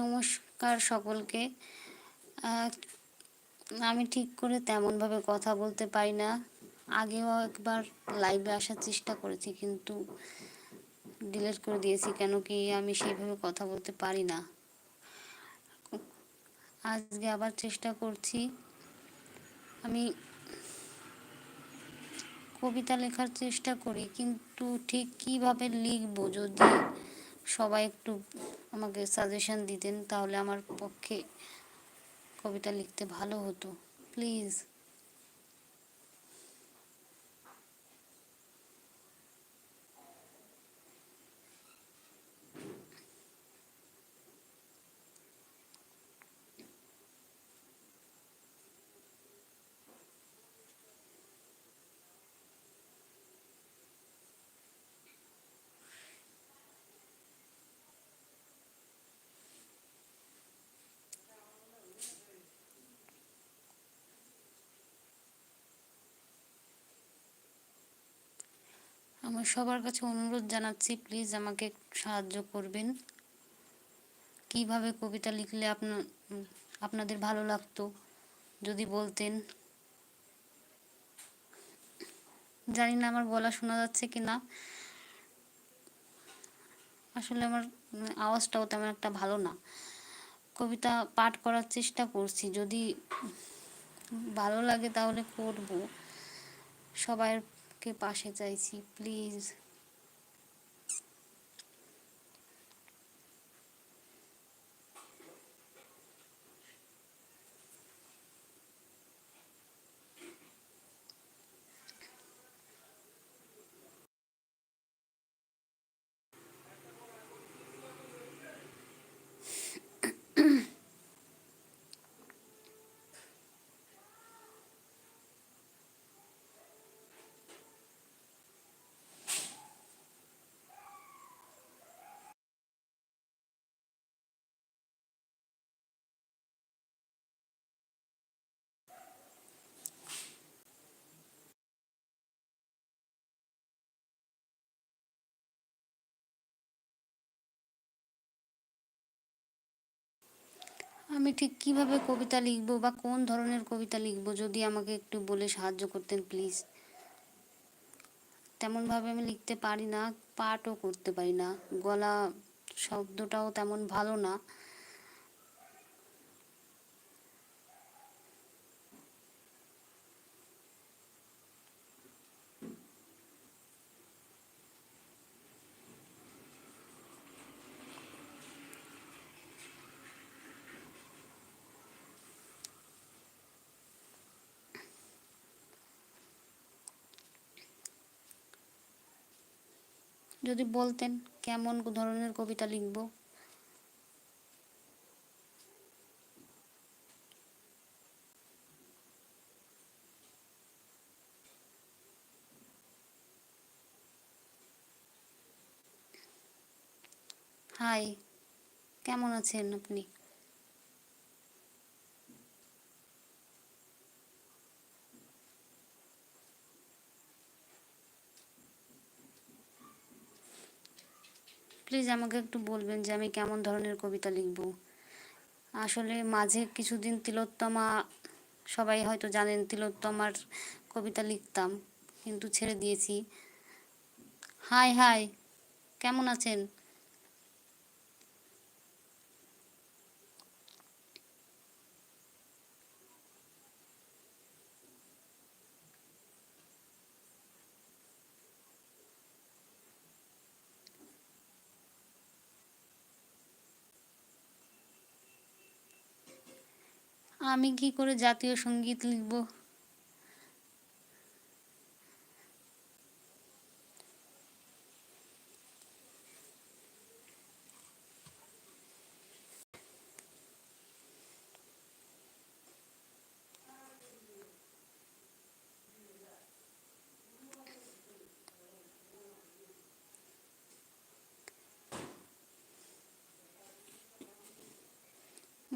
নমস্কার সকলকে। আমি ঠিক করে তেমনভাবে কথা বলতে পারি না। আগেও একবার লাইভে আসার চেষ্টা করেছি, কিন্তু ডিলিট করে দিয়েছি, কেন কি আমি সেইভাবে কথা বলতে পারি না। আজকে আবার চেষ্টা করছি। আমি কবিতা লেখার চেষ্টা করি, কিন্তু ঠিক কীভাবে লিখব যদি সবাই একটু আমাকে সাজেশন দিতেন তাহলে আমার পক্ষে কবিতা লিখতে ভালো হতো। প্লিজ আমার সবার কাছে অনুরোধ জানাচ্ছি প্লিজ আমাকে সাহায্য করবেন। কীভাবে কবিতা লিখলে আপনার আপনাদের ভালো লাগতো, যদি বলতেন। জানি না আমার গলা শোনা যাচ্ছে কি না। আসলে আমার আওয়াজটাও তেমন একটা ভালো না। কবিতা পাঠ করার চেষ্টা করছি, যদি ভালো লাগে তাহলে করব। সবাই পাশে চাইছি প্লিজ। আমি ঠিক কীভাবে কবিতা লিখব বা কোন ধরনের কবিতা লিখব? যদি আমাকে একটু বলে সাহায্য করতেন প্লিজ তেমনভাবে আমি লিখতে পারি না, পাঠও করতে পারি না। গলা শব্দটাও তেমন ভালো না। যদি বলতেন কেমন ধরনের কবিতা লিখব? হাই কেমন আছেন আপনি? প্লিজ আমাকে একটু বলবেন যে আমি কেমন ধরনের কবিতা লিখব। আসলে মাঝে কিছুদিন তিলোত্তমা, সবাই হয়তো জানেন তিলোত্তমার কবিতা লিখতাম, কিন্তু ছেড়ে দিয়েছি। হাই হাই, কেমন আছেন? আমি কি করে জাতীয় সংগীত লিখব?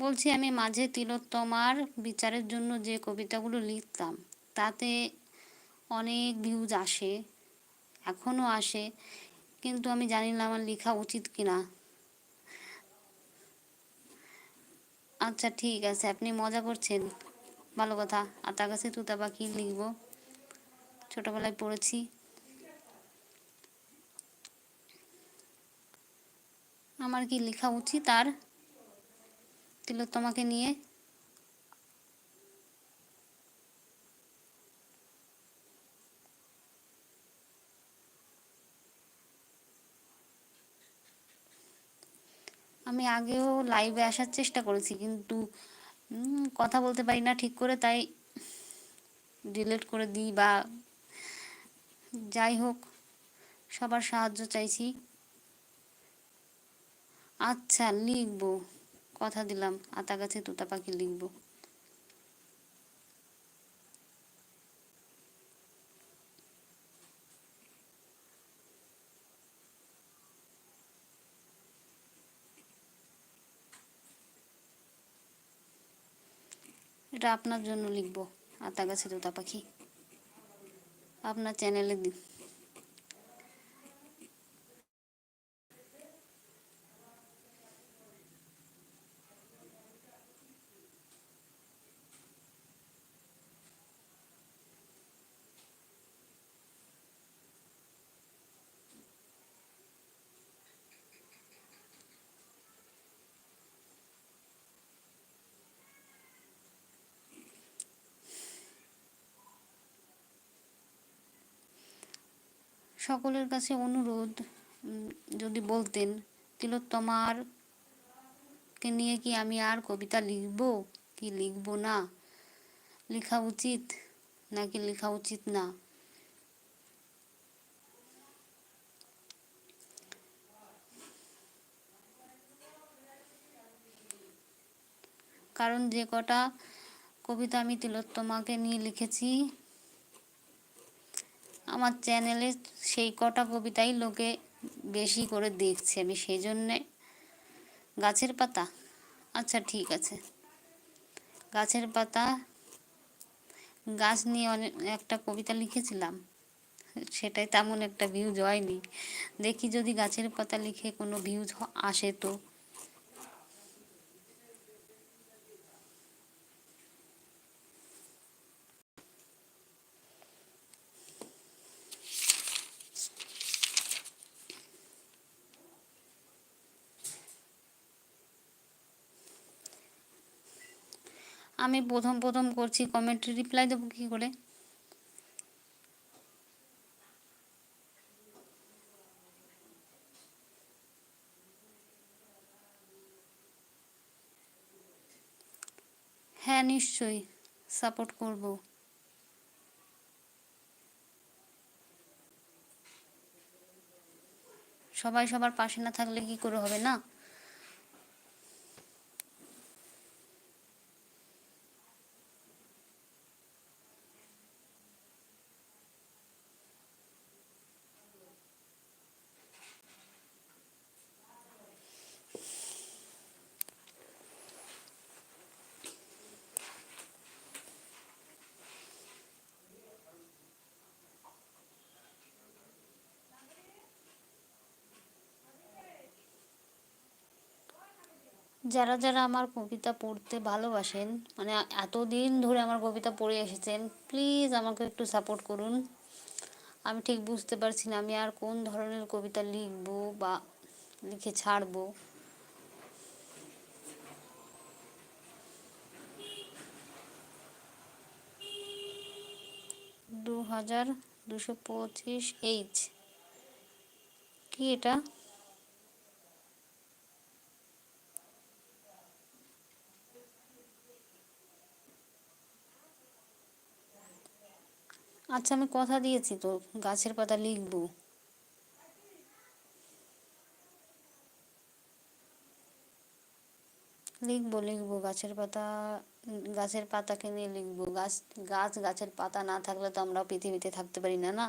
বলছি, আমি মাঝে তিলোত্তমার বিচারের জন্য যে কবিতাগুলো লিখতাম, তাতে অনেক ভিউজ আসে, এখনও আসে, কিন্তু আমি জানি না আমার লেখা উচিত কিনা। আচ্ছা ঠিক আছে, আপনি মজা করছেন। ভালো কথা আতা গাছে তুতা পাখি লিখব। ছোটবেলায় পড়েছি। আমার কি লেখা উচিত আর? তিলোত্তমাকে নিয়ে। আমি আগেও লাইভে আসার চেষ্টা করেছি, কিন্তু কথা বলতে পারি না ঠিক করে, তাই ডিলিট করে দিই বা যাই হোক, সবার সাহায্য চাইছি। আচ্ছা লিখব। কথা দিলাম, আতা গাছে তোতা পাখি লিখব। এটা আপনার জন্য লিখব, আতা গাছে তোতা পাখি। আপনার চ্যানেলে সকলের কাছে অনুরোধ যদি বলতেন, তিলোত্তমার কে নিয়ে কি আমি আর কবিতা লিখব? কি লিখব না? লেখা উচিত নাকি লেখা উচিত না? কারণ যে কটা কবিতা আমি তিলোত্তমাকে নিয়ে লিখেছি আমার চ্যানেলে সেই কটা কবিতাই লোকে বেশি করে দেখছে আমি, সেই জন্যে গাছের পাতা। আচ্ছা ঠিক আছে। গাছের পাতা, গাছ নিয়ে অনেক একটা কবিতা লিখেছিলাম। সেটাই তেমন একটা ভিউজ হয়নি। দেখি যদি গাছের পাতা লিখে কোনো ভিউজ আসে তো। আমি প্রথম প্রথম করছি কমেন্ট রিপ্লাই দেবো কী করে? হ্যাঁ নিশ্চয়ই সাপোর্ট করব। সবাই সবার পাশে না থাকলে কি করে হবে না? যারা যারা আমার কবিতা পড়তে ভালোবাসেন মানে এতদিন ধরে আমার কবিতা পড়ে এসেছেন প্লিজ আমাকে একটু সাপোর্ট করুন। আমি ঠিক বুঝতে পারছি না, আমি আর কোন ধরনের কবিতা লিখব বা লিখে ছাড়ব। দু হাজার দুশো পঁচিশ এইচ কি এটা? আচ্ছা আমি কথা দিয়েছি তো গাছের পাতা লিখব। লিখব লিখব, গাছের পাতা, গাছের পাতাকে নিয়ে লিখব। গাছ গাছ গাছের পাতা না থাকলে তো আমরা পৃথিবীতে থাকতে পারি না না?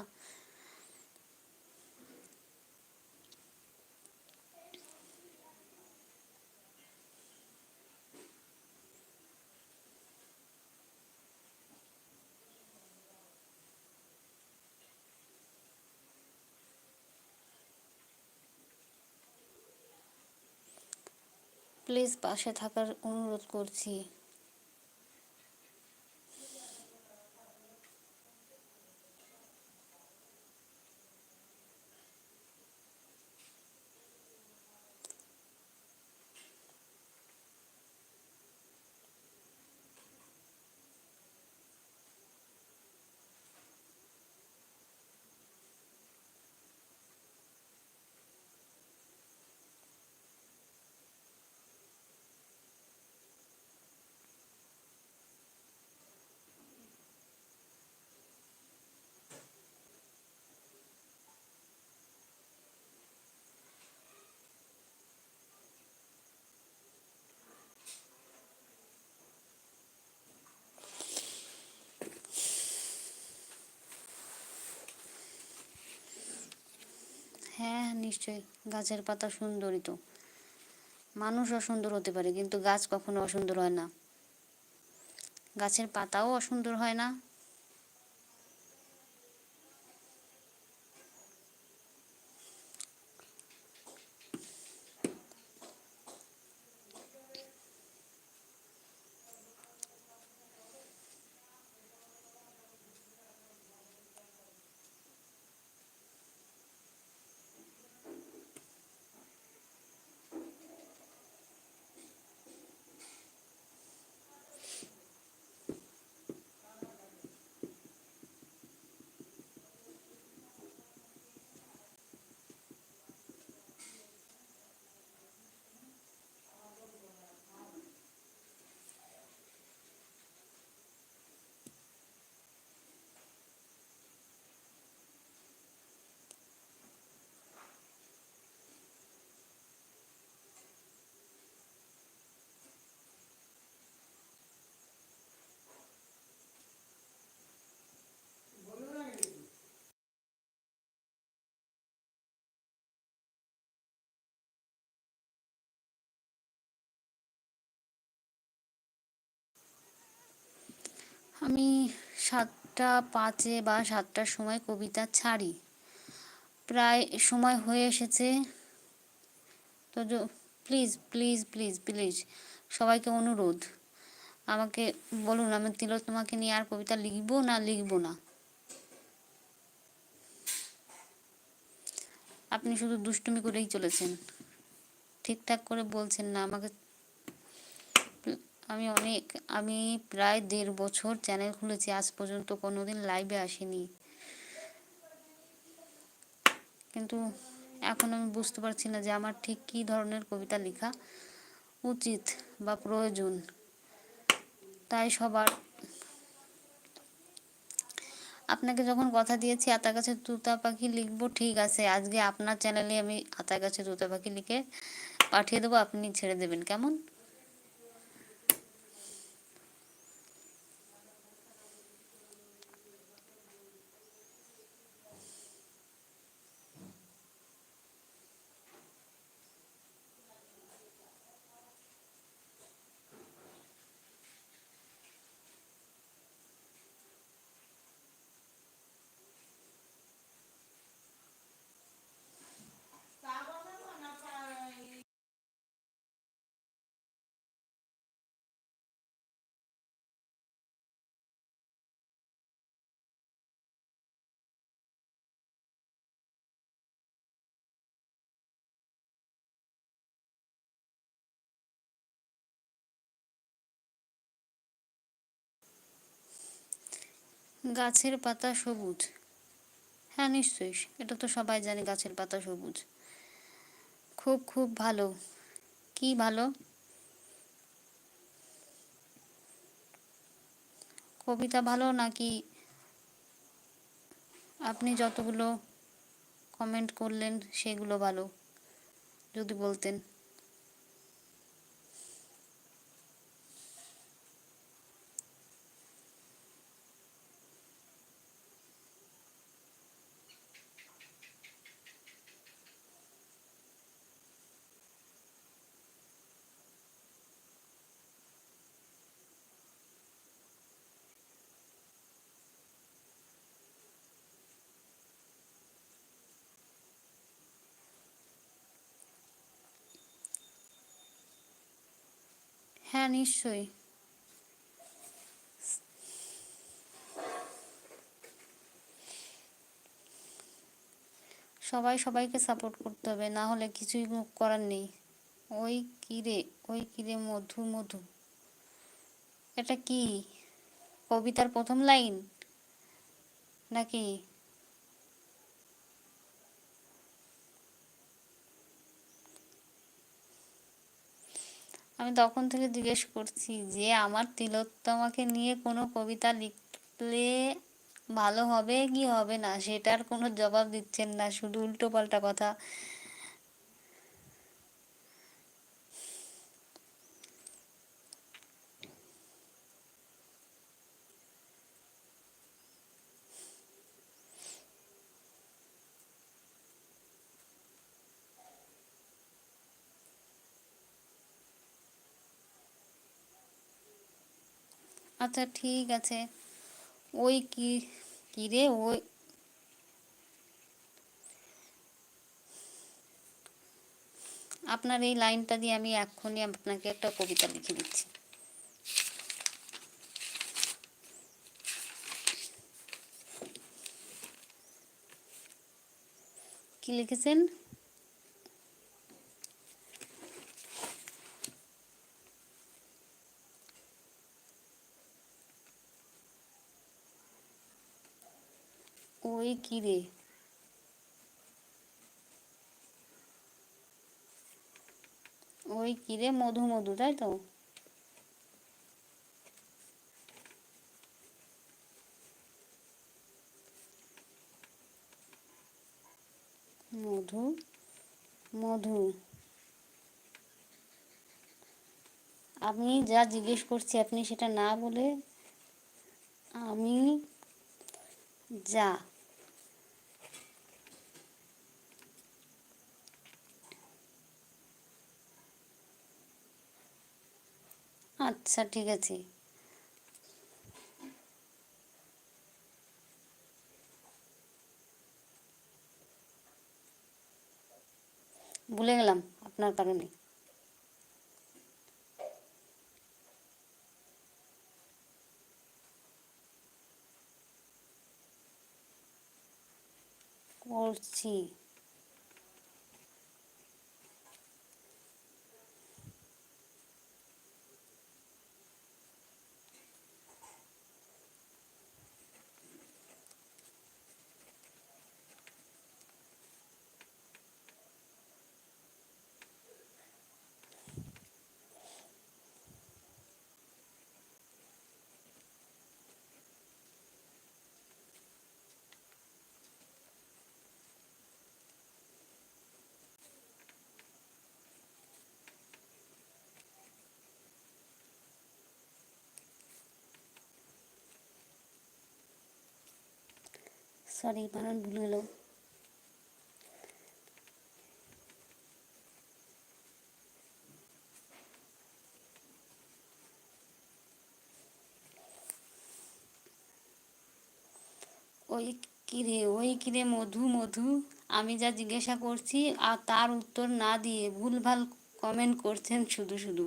প্লিজ পাশে থাকার অনুরোধ করছি। হ্যাঁ নিশ্চয়ই। গাছের পাতা সুন্দরই তো। মানুষ অসুন্দর হতে পারে, কিন্তু গাছ কখনো অসুন্দর হয় না। গাছের পাতাও অসুন্দর হয় না। আমি সাতটা পাঁচে বা সাতটার সময় কবিতা ছাড়ি। প্রায় সময় হয়ে এসেছে। তো প্লিজ প্লিজ প্লিজ প্লিজ সবাইকে অনুরোধ। আমাকে বলুন, আমি তিলোত্তমাকে নিয়ে আর কবিতা লিখব না লিখব না? আপনি শুধু দুষ্টুমি করেই চলেছেন। ঠিকঠাক করে বলছেন না, আমাকে আমি অনেক, আমি প্রায় দেড় বছর চ্যানেল খুলেছি, আজ পর্যন্ত কোনোদিন লাইভে আসিনি। কিন্তু এখন আমি বুঝতে পারছি না যে আমার ঠিক কী ধরনের কবিতা লেখা উচিত বা প্রয়োজন। তাই সবার আপনাকে যখন কথা দিয়েছি আতার কাছে তুতা পাখি লিখব, ঠিক আছে, আজকে আপনার চ্যানেলে আমি আতার কাছে তুতা পাখি লিখে পাঠিয়ে দেবো, আপনি ছেড়ে দেবেন, কেমন? গাছের পাতা সবুজ। হ্যাঁ নিশ্চয়ই, এটা তো সবাই জানে গাছের পাতা সবুজ। খুব খুব ভালো। কি ভালো? কবিতা ভালো নাকি আপনি যতগুলো কমেন্ট করলেন সেগুলো ভালো, যদি বলতেন। হ্যাঁ নিশ্চয়ই। সবাই সবাইকে সাপোর্ট করতে হবে, না হলে কিছুই করার নেই। ওই কিরে ওই কিরে মধু মধু। এটা কি? কবিতার প্রথম লাইন নাকি আমি তখন থেকে জিজ্ঞেস করছি যে, আমার তিলোত্তমাকে নিয়ে কোনো কবিতা লিখলে ভালো হবে কি হবে না? সেটার কোনো জবাব দিচ্ছেন না, শুধু উল্টো পাল্টা কথা। আচ্ছা ঠিক আছে। ওই কি কি রে, ওই আপনার এই লাইনটা দিয়ে আমি এক্ষুনি আপনাকে একটা কবিতা লিখে দিচ্ছি। কি লিখেছেন? কি রে? ওই কি রে? মধু মধু, তাই তো? মধু মধু। আমি যা জিজ্ঞেস করছি আপনি সেটা না বলে আমি যা আচ্ছা ঠিক আছে। ভুলে গেলাম আপনার কারণে। করছি। সরি বানান ভুলে গেল ওই কিরে ওই কিরে মধু মধু, আমি যা জিজ্ঞাসা করছি আর তার উত্তর না দিয়ে ভুলভাল কমেন্ট করছেন শুধু শুধু।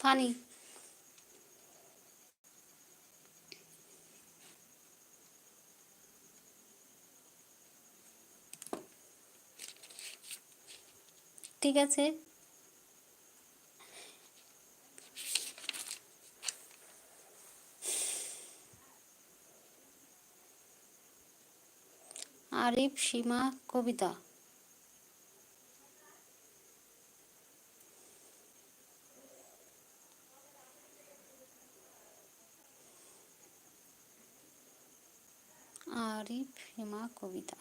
ফানি। ঠিক আছে? আরিফ সীমা কবিতা। আরিফ সীমা কবিতা।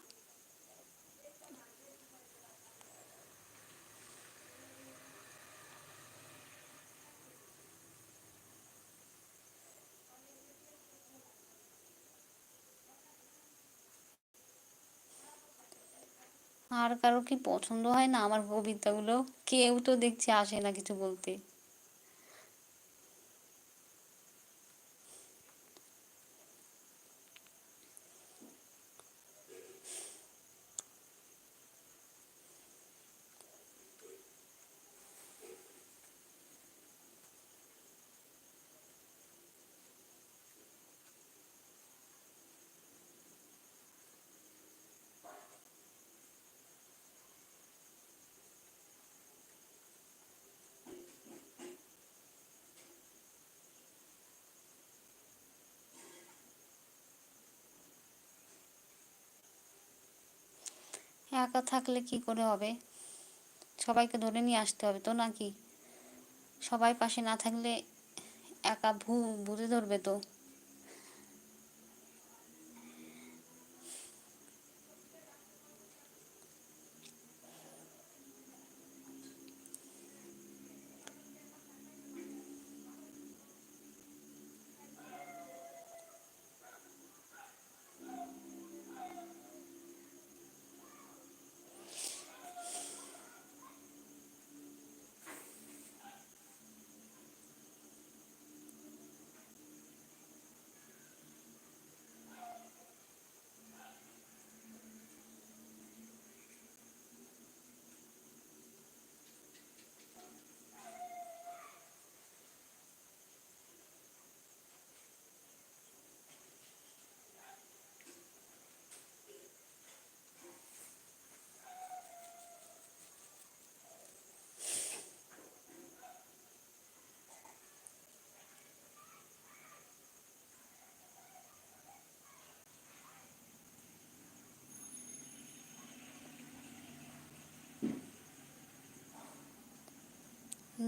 আর কারও কি পছন্দ হয় না? আমার কবিতাগুলো কেউ তো দেখছি আসে না কিছু বলতে। একা থাকলে কি করে হবে? সবাইকে ধরে নিয়ে আসতে হবে তো নাকি? সবাই পাশে না থাকলে একা ভু বুঝে ধরবে তো?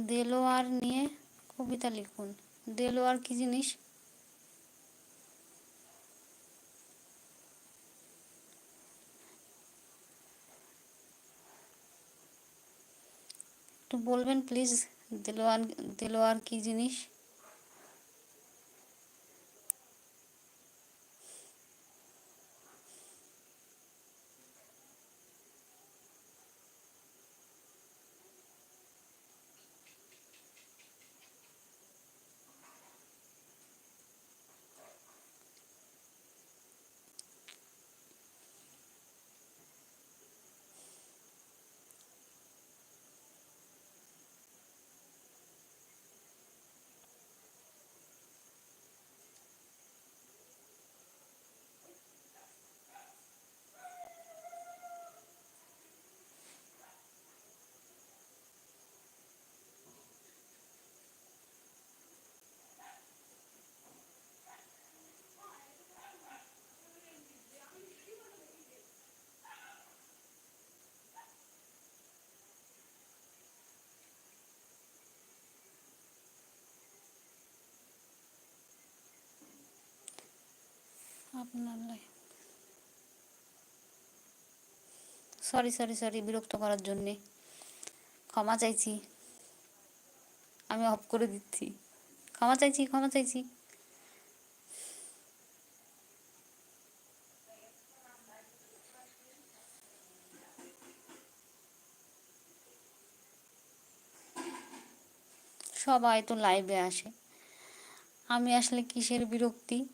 দেলোয়ার নিয়ে কবিতা লিখুন। দেলোয়ার কি জিনিস? একটু বলবেন প্লিজ দেলোয়ার দেলোয়ার কি জিনিস? আপনার সরি সরি সরি বিরক্ত করার জন্যে। ক্ষমা চাইছি। আমি অফ করে দিচ্ছি। ক্ষমা চাইছি ক্ষমা চাইছি। সবাই তো লাইভে আসে। আমি আসলে কিসের বিরক্তি?